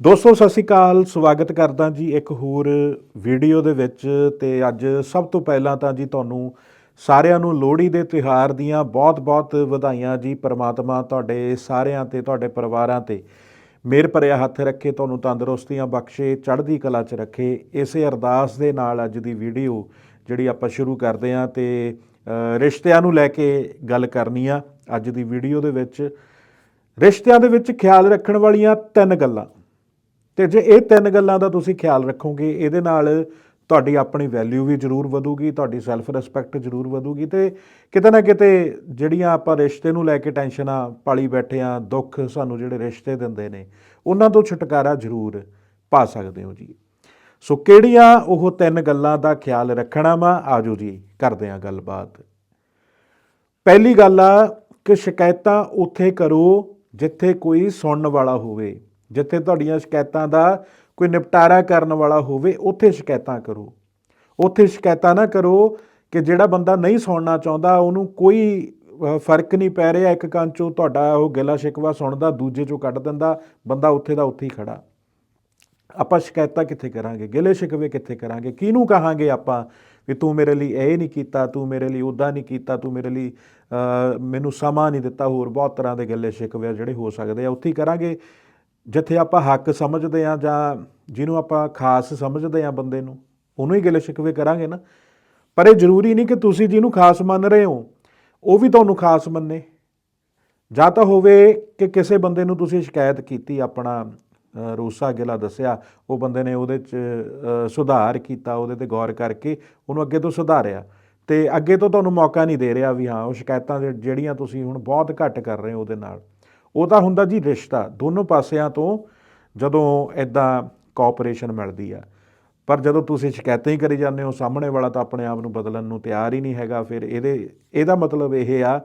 ਦੋਸਤੋ, ਸਤਿ ਸ਼੍ਰੀ ਅਕਾਲ। ਸਵਾਗਤ ਕਰਦਾ ਜੀ ਇੱਕ ਹੋਰ ਵੀਡੀਓ ਦੇ ਵਿੱਚ ਤੇ ਅੱਜ ਸਭ ਤੋਂ ਪਹਿਲਾਂ ਤਾਂ ਜੀ ਤੁਹਾਨੂੰ ਸਾਰਿਆਂ ਨੂੰ ਲੋਹੜੀ ਦੇ ਤਿਉਹਾਰ ਦੀਆਂ ਬਹੁਤ-ਬਹੁਤ ਵਧਾਈਆਂ ਜੀ। ਪ੍ਰਮਾਤਮਾ ਤੁਹਾਡੇ ਸਾਰਿਆਂ ਤੇ, ਤੁਹਾਡੇ ਪਰਿਵਾਰਾਂ ਤੇ ਮੇਰ ਭਰਿਆ ਹੱਥ ਰੱਖੇ, ਤੁਹਾਨੂੰ ਤੰਦਰੁਸਤੀਆਂ ਬਖਸ਼ੇ, ਚੜ੍ਹਦੀ ਕਲਾ 'ਚ ਰੱਖੇ। ਇਸੇ ਅਰਦਾਸ ਦੇ ਨਾਲ ਅੱਜ ਦੀ ਵੀਡੀਓ ਜਿਹੜੀ ਆਪਾਂ ਸ਼ੁਰੂ ਕਰਦੇ ਹਾਂ ਤੇ ਰਿਸ਼ਤਿਆਂ ਨੂੰ ਲੈ ਕੇ ਗੱਲ ਕਰਨੀ ਆ ਅੱਜ ਦੀ ਵੀਡੀਓ ਦੇ ਵਿੱਚ। ਰਿਸ਼ਤਿਆਂ ਦੇ ਵਿੱਚ ਖਿਆਲ ਰੱਖਣ ਵਾਲੀਆਂ ਤਿੰਨ ਗੱਲਾਂ। ਤੇ ਜੇ ਇਹ ਤਿੰਨ ਗੱਲਾਂ ਦਾ ਤੁਸੀਂ ਖਿਆਲ ਰੱਖੋਗੇ, ਇਹਦੇ ਨਾਲ ਤੁਹਾਡੀ ਆਪਣੀ ਵੈਲਿਊ ਵੀ ਜ਼ਰੂਰ ਵਧੂਗੀ, ਤੁਹਾਡੀ ਸੈਲਫ ਰਿਸਪੈਕਟ ਜ਼ਰੂਰ ਵਧੂਗੀ ਤੇ ਕਿਤੇ ਨਾ ਕਿਤੇ ਜਿਹੜੀਆਂ ਆਪਾਂ ਰਿਸ਼ਤੇ ਨੂੰ ਲੈ ਕੇ ਟੈਨਸ਼ਨਾਂ ਪਾਲੀ ਬੈਠੇ ਆ, ਦੁੱਖ ਸਾਨੂੰ ਜਿਹੜੇ ਰਿਸ਼ਤੇ ਦਿੰਦੇ ਨੇ, ਉਹਨਾਂ ਤੋਂ ਛੁਟਕਾਰਾ ਜ਼ਰੂਰ ਪਾ ਸਕਦੇ ਹੋ ਜੀ। ਸੋ ਕਿਹੜੀਆਂ ਉਹ ਤਿੰਨ ਗੱਲਾਂ ਦਾ ਖਿਆਲ ਰੱਖਣਾ ਵਾ? ਆਜੋ ਜੀ, ਕਰਦੇ ਆ ਗੱਲਬਾਤ। ਪਹਿਲੀ ਗੱਲ ਆ ਕਿ ਸ਼ਿਕਾਇਤਾਂ ਉੱਥੇ ਕਰੋ ਜਿੱਥੇ ਕੋਈ ਸੁਣਨ ਵਾਲਾ ਹੋਵੇ। ਜਿੱਥੇ ਤੁਹਾਡੀਆਂ ਸ਼ਿਕਾਇਤਾਂ ਦਾ ਕੋਈ ਨਿਪਟਾਰਾ ਕਰਨ ਵਾਲਾ ਹੋਵੇ, ਉੱਥੇ ਸ਼ਿਕਾਇਤਾਂ ਕਰੋ। ਉੱਥੇ ਸ਼ਿਕਾਇਤਾਂ ਨਾ ਕਰੋ ਕਿ ਜਿਹੜਾ ਬੰਦਾ ਨਹੀਂ ਸੁਣਨਾ ਚਾਹੁੰਦਾ, ਉਹਨੂੰ ਕੋਈ ਫ਼ਰਕ ਨਹੀਂ ਪੈ ਰਿਹਾ। ਇੱਕ ਕੰਨ ਚੋਂ ਤੁਹਾਡਾ ਉਹ ਗਿਲਾ ਸ਼ਿਕਵਾ ਸੁਣਦਾ, ਦੂਜੇ ਚੋਂ ਕੱਢ ਦਿੰਦਾ, ਬੰਦਾ ਉੱਥੇ ਦਾ ਉੱਥੇ ਹੀ ਖੜਾ। ਆਪਾਂ ਸ਼ਿਕਾਇਤਾਂ ਕਿੱਥੇ ਕਰਾਂਗੇ? ਗਿਲੇ ਸ਼ਿਕਵੇ ਕਿੱਥੇ ਕਰਾਂਗੇ? ਕਿਹਨੂੰ ਕਹਾਂਗੇ ਆਪਾਂ ਵੀ ਤੂੰ ਮੇਰੇ ਲਈ ਇਹ ਨਹੀਂ ਕੀਤਾ, ਤੂੰ ਮੇਰੇ ਲਈ ਉਦਾਂ ਨਹੀਂ ਕੀਤਾ, ਤੂੰ ਮੇਰੇ ਲਈ ਮੈਨੂੰ ਸਮਾਂ ਨਹੀਂ ਦਿੱਤਾ, ਹੋਰ ਬਹੁਤ ਤਰ੍ਹਾਂ ਦੇ ਗਿਲੇ ਸ਼ਿਕਵੇ ਜਿਹੜੇ ਹੋ ਸਕਦੇ ਆ, ਉੱਥੇ ਹੀ ਕਰਾਂਗੇ। ਜਿੱਥੇ ਆਪਾਂ ਹੱਕ ਸਮਝਦੇ ਆ ਜਾਂ ਜਿਹਨੂੰ ਆਪਾਂ ਖਾਸ ਸਮਝਦੇ ਆ ਬੰਦੇ ਨੂੰ ਉਹਨੂੰ ਹੀ ਗਿਲੇ ਸ਼ਿਕਵੇ ਕਰਾਂਗੇ ਨਾ। ਪਰ ਇਹ ਜ਼ਰੂਰੀ ਨਹੀਂ ਕਿ ਤੁਸੀਂ ਜਿਹਨੂੰ ਖਾਸ ਮੰਨ ਰਹੇ ਹੋ ਉਹ ਵੀ ਤੁਹਾਨੂੰ ਖਾਸ ਮੰਨੇ। ਜਾਂ ਤਾਂ ਹੋਵੇ ਕਿ ਕਿਸੇ ਬੰਦੇ ਨੂੰ ਤੁਸੀਂ ਸ਼ਿਕਾਇਤ ਕੀਤੀ ਆਪਣਾ ਅ, ਰੋਸਾ ਗਿਲਾ ਦੱਸਿਆ ਉਹ ਬੰਦੇ ਨੇ ਉਹਦੇ 'ਚ ਸੁਧਾਰ ਕੀਤਾ ਉਹਦੇ ਤੇ ਗੌਰ ਕਰਕੇ ਉਹਨੂੰ ਅੱਗੇ ਤੋਂ ਸੁਧਾਰਿਆ। ਤੇ ਅੱਗੇ ਤੋਂ ਤੁਹਾਨੂੰ ਮੌਕਾ ਨਹੀਂ ਦੇ ਰਿਹਾ ਵੀ ਹਾਂ ਉਹ ਸ਼ਿਕਾਇਤਾਂ ਜਿ- ਜਿਹੜੀਆਂ ਤੁਸੀਂ ਹੁਣ ਬਹੁਤ ਘੱਟ ਕਰ ਰਹੇ ਹੋ ਉਹਦੇ ਨਾਲ। ਉਹ ਤਾਂ ਹੁੰਦਾ ਜੀ ਰਿਸ਼ਤਾ, ਦੋਨੋਂ ਪਾਸਿਆਂ ਤੋਂ ਜਦੋਂ ਇਦਾਂ ਕੋਆਪਰੇਸ਼ਨ ਮਿਲਦੀ ਆ। ਪਰ ਜਦੋਂ ਤੁਸੀਂ ਸ਼ਿਕਾਇਤਾਂ ਹੀ ਕਰੀ ਜਾਂਦੇ ਹੋ, ਸਾਹਮਣੇ ਵਾਲਾ ਤਾਂ ਆਪਣੇ ਆਪ ਨੂੰ ਬਦਲਣ ਨੂੰ ਤਿਆਰ ਹੀ ਨਹੀਂ ਹੈਗਾ, ਫਿਰ ਇਹਦੇ, ਇਹਦਾ ਮਤਲਬ ਇਹ ਆ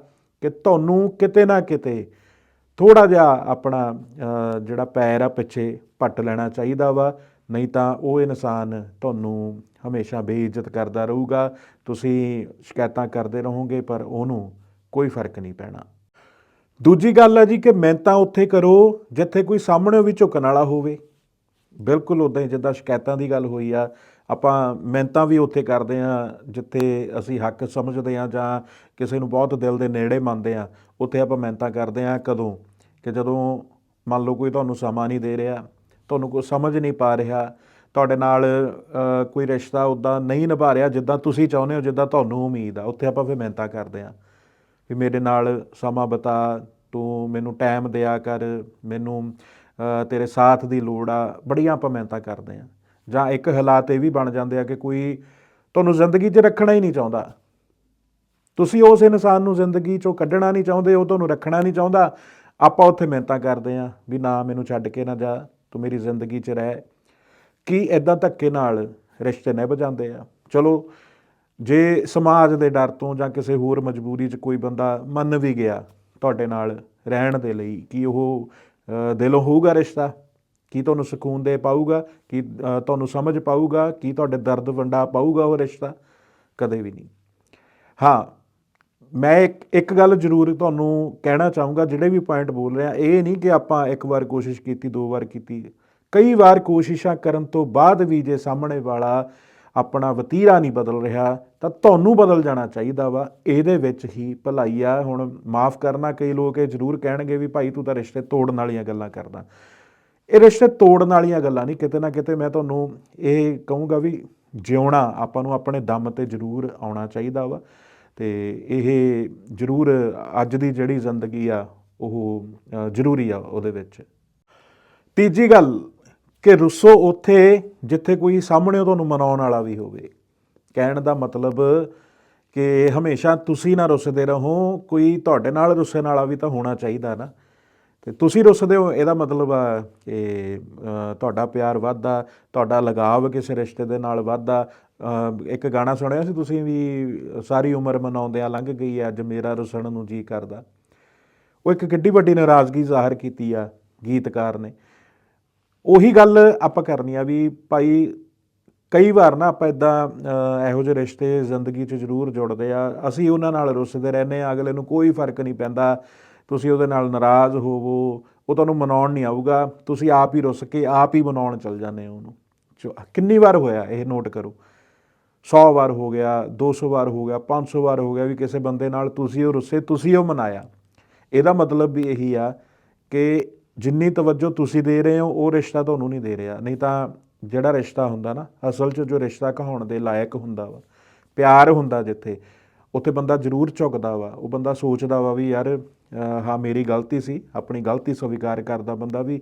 ਕਿ ਤੁਹਾਨੂੰ ਕਿਤੇ ਨਾ ਕਿਤੇ ਥੋੜਾ ਜਿਹਾ ਆਪਣਾ ਜਿਹੜਾ ਪੈਰ ਆ ਪਿੱਛੇ ਪੱਟ ਲੈਣਾ ਚਾਹੀਦਾ ਵਾ, ਨਹੀਂ ਤਾਂ ਉਹ ਇਨਸਾਨ ਤੁਹਾਨੂੰ ਹਮੇਸ਼ਾ ਬੇਇੱਜ਼ਤ ਕਰਦਾ ਰਹੂਗਾ, ਤੁਸੀਂ ਸ਼ਿਕਾਇਤਾਂ ਕਰਦੇ ਰਹੋਗੇ, ਪਰ ਉਹਨੂੰ ਕੋਈ ਫ਼ਰਕ ਨਹੀਂ ਪੈਣਾ। ਦੂਜੀ ਗੱਲ ਹੈ ਜੀ ਕਿ ਮਿਹਨਤਾਂ ਉੱਥੇ ਕਰੋ ਜਿੱਥੇ ਕੋਈ ਸਾਹਮਣੇ ਵੀ ਝੁਕਣ ਵਾਲਾ ਹੋਵੇ। ਬਿਲਕੁਲ ਉਦਾਂ ਹੀ ਜਿੱਦਾਂ ਸ਼ਿਕਾਇਤਾਂ ਦੀ ਗੱਲ ਹੋਈ ਆ, ਆਪਾਂ ਮਿਹਨਤਾਂ ਵੀ ਉੱਥੇ ਕਰਦੇ ਆ, ਜਿੱਥੇ ਅਸੀਂ ਹੱਕ ਸਮਝਦੇ ਆ ਜਾਂ ਕਿਸੇ ਨੂੰ ਬਹੁਤ ਦਿਲ ਦੇ ਨੇੜੇ ਮੰਨਦੇ ਆ, ਉੱਥੇ ਆਪਾਂ ਮਿਹਨਤਾਂ ਕਰਦੇ ਆ। ਕਦੋਂ? ਕਿ ਜਦੋਂ ਮੰਨ ਲਓ ਕੋਈ ਤੁਹਾਨੂੰ ਸਮਾਂ ਨਹੀਂ ਦੇ ਰਿਹਾ, ਤੁਹਾਨੂੰ ਕੋਈ ਸਮਝ ਨਹੀਂ ਪਾ ਰਿਹਾ, ਤੁਹਾਡੇ ਨਾਲ ਕੋਈ ਰਿਸ਼ਤਾ ਉਦਾਂ ਨਹੀਂ ਨਿਭਾ ਰਿਹਾ ਜਿੱਦਾਂ ਤੁਸੀਂ ਚਾਹੁੰਦੇ ਹੋ, ਜਿੱਦਾਂ ਤੁਹਾਨੂੰ ਉਮੀਦ ਆ, ਉੱਥੇ ਆਪਾਂ ਫਿਰ ਮਿਹਨਤਾਂ ਕਰਦੇ ਆ। ਵੀ ਮੇਰੇ ਨਾਲ ਸਮਾਂ ਬਤਾ, ਤੂੰ ਮੈਨੂੰ ਟਾਈਮ ਦਿਆ ਕਰ, ਮੈਨੂੰ ਤੇਰੇ ਸਾਥ ਦੀ ਲੋੜ ਆ, ਬੜੀਆਂ ਆਪਾਂ ਮਿਹਨਤਾਂ ਕਰਦੇ ਆ ਜਾਂ ਇੱਕ ਹਾਲਾਤ ਇਹ ਵੀ ਬਣ ਜਾਂਦੇ ਆ ਕਿ ਕੋਈ ਤੁਹਾਨੂੰ ਜ਼ਿੰਦਗੀ 'ਚ ਰੱਖਣਾ ਹੀ ਨਹੀਂ ਚਾਹੁੰਦਾ। ਤੁਸੀਂ ਉਸ ਇਨਸਾਨ ਨੂੰ ਜ਼ਿੰਦਗੀ 'ਚੋਂ ਕੱਢਣਾ ਨਹੀਂ ਚਾਹੁੰਦੇ, ਉਹ ਤੁਹਾਨੂੰ ਰੱਖਣਾ ਨਹੀਂ ਚਾਹੁੰਦਾ। ਆਪਾਂ ਉੱਥੇ ਮਿਹਨਤਾਂ ਕਰਦੇ ਆ ਵੀ ਨਾ, ਮੈਨੂੰ ਛੱਡ ਕੇ ਨਾ ਜਾ, ਤੂੰ ਮੇਰੀ ਜ਼ਿੰਦਗੀ 'ਚ ਰਹਿ। ਕੀ ਇਦਾਂ ਧੱਕੇ ਨਾਲ ਰਿਸ਼ਤੇ ਨਿਭ ਜਾਂਦੇ ਆ? ਚਲੋ ਜੇ ਸਮਾਜ ਦੇ ਡਰ ਤੋਂ ਜਾਂ ਕਿਸੇ ਹੋਰ ਮਜਬੂਰੀ 'ਚ ਕੋਈ ਬੰਦਾ ਮੰਨ ਵੀ ਗਿਆ ਤੁਹਾਡੇ ਨਾਲ ਰਹਿਣ ਦੇ ਲਈ, ਕੀ ਉਹ ਦਿਲੋਂ ਹੋਊਗਾ ਰਿਸ਼ਤਾ? ਕੀ ਤੁਹਾਨੂੰ ਸਕੂਨ ਦੇ ਪਾਊਗਾ? ਕੀ ਤੁਹਾਨੂੰ ਸਮਝ ਪਾਊਗਾ? ਕੀ ਤੁਹਾਡੇ ਦਰਦ ਵੰਡਾ ਪਾਊਗਾ ਉਹ ਰਿਸ਼ਤਾ? ਕਦੇ ਵੀ ਨਹੀਂ। ਹਾਂ, ਮੈਂ ਇੱਕ ਇੱਕ ਗੱਲ ਜ਼ਰੂਰ ਤੁਹਾਨੂੰ ਕਹਿਣਾ ਚਾਹੂੰਗਾ, ਜਿਹੜੇ ਵੀ ਪੁਆਇੰਟ ਬੋਲ ਰਿਹਾ, ਇਹ ਨਹੀਂ ਕਿ ਆਪਾਂ ਇੱਕ ਵਾਰ ਕੋਸ਼ਿਸ਼ ਕੀਤੀ, ਦੋ ਵਾਰ ਕੀਤੀ। ਕਈ ਵਾਰ ਕੋਸ਼ਿਸ਼ਾਂ ਕਰਨ ਤੋਂ ਬਾਅਦ ਵੀ ਜੇ ਸਾਹਮਣੇ ਵਾਲਾ ਆਪਣਾ ਵਤੀਰਾ ਨਹੀਂ ਬਦਲ ਰਿਹਾ, ਤਾਂ ਤੁਹਾਨੂੰ ਬਦਲ ਜਾਣਾ ਚਾਹੀਦਾ ਵਾ। ਇਹਦੇ ਵਿੱਚ ਹੀ ਭਲਾਈ ਆ। ਹੁਣ ਮਾਫ ਕਰਨਾ, ਕਈ ਲੋਕ ਇਹ ਜ਼ਰੂਰ ਕਹਿਣਗੇ ਵੀ ਭਾਈ ਤੂੰ ਤਾਂ ਰਿਸ਼ਤੇ ਤੋੜਨ ਵਾਲੀਆਂ ਗੱਲਾਂ ਕਰਦਾ। ਇਹ ਰਿਸ਼ਤੇ ਤੋੜਨ ਵਾਲੀਆਂ ਗੱਲਾਂ ਨਹੀਂ, ਕਿਤੇ ਨਾ ਕਿਤੇ ਮੈਂ ਤੁਹਾਨੂੰ ਇਹ ਕਹੂੰਗਾ ਵੀ ਜਿਉਣਾ ਆਪਾਂ ਨੂੰ ਆਪਣੇ ਦਮ ਤੇ ਜ਼ਰੂਰ ਆਉਣਾ ਚਾਹੀਦਾ ਵਾ। ਤੇ ਇਹ ਜ਼ਰੂਰ ਅੱਜ ਦੀ ਜਿਹੜੀ ਜ਼ਿੰਦਗੀ ਆ, ਉਹ ਜ਼ਰੂਰੀ ਆ ਉਹਦੇ ਵਿੱਚ। ਤੀਜੀ ਗੱਲ ਕਿ ਰੁੱਸੋ ਉੱਥੇ, ਜਿੱਥੇ ਕੋਈ ਸਾਹਮਣੇ ਤੁਹਾਨੂੰ ਮਨਾਉਣ ਵਾਲਾ ਵੀ ਹੋਵੇ। ਕਹਿਣ ਦਾ ਮਤਲਬ ਕਿ ਹਮੇਸ਼ਾ ਤੁਸੀਂ ਨਾ ਰੁੱਸਦੇ ਰਹੋ, ਕੋਈ ਤੁਹਾਡੇ ਨਾਲ ਰੁੱਸਣ ਵਾਲਾ ਵੀ ਤਾਂ ਹੋਣਾ ਚਾਹੀਦਾ ਨਾ। ਤੇ ਤੁਸੀਂ ਰੁੱਸਦੇ ਹੋ, ਇਹਦਾ ਮਤਲਬ ਆ ਕਿ ਤੁਹਾਡਾ ਪਿਆਰ ਵੱਧਦਾ, ਤੁਹਾਡਾ ਲਗਾਵ ਕਿਸੇ ਰਿਸ਼ਤੇ ਦੇ ਨਾਲ ਵੱਧਦਾ। ਇੱਕ ਗਾਣਾ ਸੁਣਿਆ ਸੀ ਤੁਸੀਂ ਵੀ, ਸਾਰੀ ਉਮਰ ਮਨਾਉਂਦਿਆਂ ਲੰਘ ਗਈ ਅੱਜ ਮੇਰਾ ਰੁੱਸਣ ਨੂੰ ਜੀ ਕਰਦਾ। ਉਹ ਇੱਕ ਕਿੱਡੀ ਵੱਡੀ ਨਾਰਾਜ਼ਗੀ ਜ਼ਾਹਰ ਕੀਤੀ ਆ ਗੀਤਕਾਰ ਨੇ। ਉਹੀ ਗੱਲ ਆਪਾਂ ਕਰਨੀ ਆ ਵੀ ਭਾਈ ਕਈ ਵਾਰ ਨਾ ਆਪਾਂ ਇਦਾਂ ਇਹੋ ਜਿਹੇ ਰਿਸ਼ਤੇ ਜ਼ਿੰਦਗੀ 'ਚ ਜ਼ਰੂਰ ਜੁੜਦੇ ਆ। ਅਸੀਂ ਉਹਨਾਂ ਨਾਲ ਰੁੱਸਦੇ ਰਹਿੰਦੇ ਆ, ਅਗਲੇ ਨੂੰ ਕੋਈ ਫ਼ਰਕ ਨਹੀਂ ਪੈਂਦਾ। ਤੁਸੀਂ ਉਹਦੇ ਨਾਲ ਨਾਰਾਜ਼ ਹੋਵੋ, ਉਹ ਤੁਹਾਨੂੰ ਮਨਾਉਣ ਨਹੀਂ ਆਊਗਾ। ਤੁਸੀਂ ਆਪ ਹੀ ਰੁੱਸ ਕੇ ਆਪ ਹੀ ਮਨਾਉਣ ਚੱਲ ਜਾਂਦੇ ਹੋ ਉਹਨੂੰ। ਚੋ- ਕਿੰਨੀ ਵਾਰ ਹੋਇਆ ਇਹ ਨੋਟ ਕਰੋ? 100 ਵਾਰ ਹੋ ਗਿਆ 200 ਵਾਰ ਹੋ ਗਿਆ 500 ਵਾਰ ਹੋ ਗਿਆ ਵੀ ਕਿਸੇ ਬੰਦੇ ਨਾਲ ਤੁਸੀਂ ਉਹ ਰੁੱਸੇ, ਤੁਸੀਂ ਉਹ ਮਨਾਇਆ। ਇਹਦਾ ਮਤਲਬ ਵੀ ਇਹੀ ਆ ਕਿ ਜਿੰਨੀ ਤਵੱਜੋ ਤੁਸੀਂ ਦੇ ਰਹੇ ਹੋ, ਉਹ ਰਿਸ਼ਤਾ ਤੁਹਾਨੂੰ ਨਹੀਂ ਦੇ ਰਿਹਾ। ਨਹੀਂ ਤਾਂ ਜਿਹੜਾ ਰਿਸ਼ਤਾ ਹੁੰਦਾ ਨਾ, ਅਸਲ 'ਚ ਜੋ ਰਿਸ਼ਤਾ ਕਹਾਉਣ ਦੇ ਲਾਇਕ ਹੁੰਦਾ ਵਾ, ਪਿਆਰ ਹੁੰਦਾ ਜਿੱਥੇ, ਉੱਥੇ ਬੰਦਾ ਜ਼ਰੂਰ ਝੁਕਦਾ ਵਾ। ਉਹ ਬੰਦਾ ਸੋਚਦਾ ਵਾ ਵੀ ਯਾਰ ਹਾਂ, ਮੇਰੀ ਗਲਤੀ ਸੀ, ਆਪਣੀ ਗਲਤੀ ਸਵੀਕਾਰ ਕਰਦਾ ਬੰਦਾ ਵੀ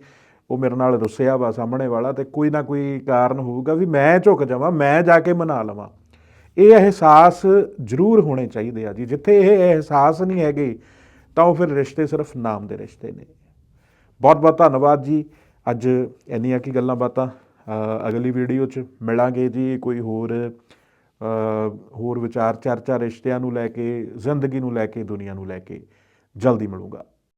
ਉਹ ਮੇਰੇ ਨਾਲ ਰੁੱਸਿਆ ਵਾ, ਸਾਹਮਣੇ ਵਾਲਾ, ਤੇ ਕੋਈ ਨਾ ਕੋਈ ਕਾਰਨ ਹੋਊਗਾ ਵੀ ਮੈਂ ਝੁਕ ਜਾਵਾਂ, ਮੈਂ ਜਾ ਕੇ ਮਨਾ ਲਵਾਂ। ਇਹ ਅਹਿਸਾਸ ਜ਼ਰੂਰ ਹੋਣੇ ਚਾਹੀਦੇ ਆ ਜੀ। ਜਿੱਥੇ ਇਹ ਅਹਿਸਾਸ ਨਹੀਂ ਹੈਗੇ, ਤਾਂ ਉਹ ਫਿਰ ਰਿਸ਼ਤੇ ਸਿਰਫ ਨਾਮ ਦੇ ਰਿਸ਼ਤੇ ਨੇ। ਬਹੁਤ ਬਹੁਤ ਧੰਨਵਾਦ ਜੀ। ਅੱਜ ਇੰਨੀਆਂ ਕੀ ਗੱਲਾਂ ਬਾਤਾਂ ਅਗਲੀ ਵੀਡੀਓ 'ਚ ਮਿਲਾਂਗੇ ਜੀ, ਕੋਈ ਹੋਰ ਹੋਰ ਵਿਚਾਰ, ਚਰਚਾ, ਰਿਸ਼ਤਿਆਂ ਨੂੰ ਲੈ ਕੇ, ਜ਼ਿੰਦਗੀ ਨੂੰ ਲੈ ਕੇ, ਦੁਨੀਆ ਨੂੰ ਲੈ ਕੇ। ਜਲਦੀ ਮਿਲੂੰਗਾ।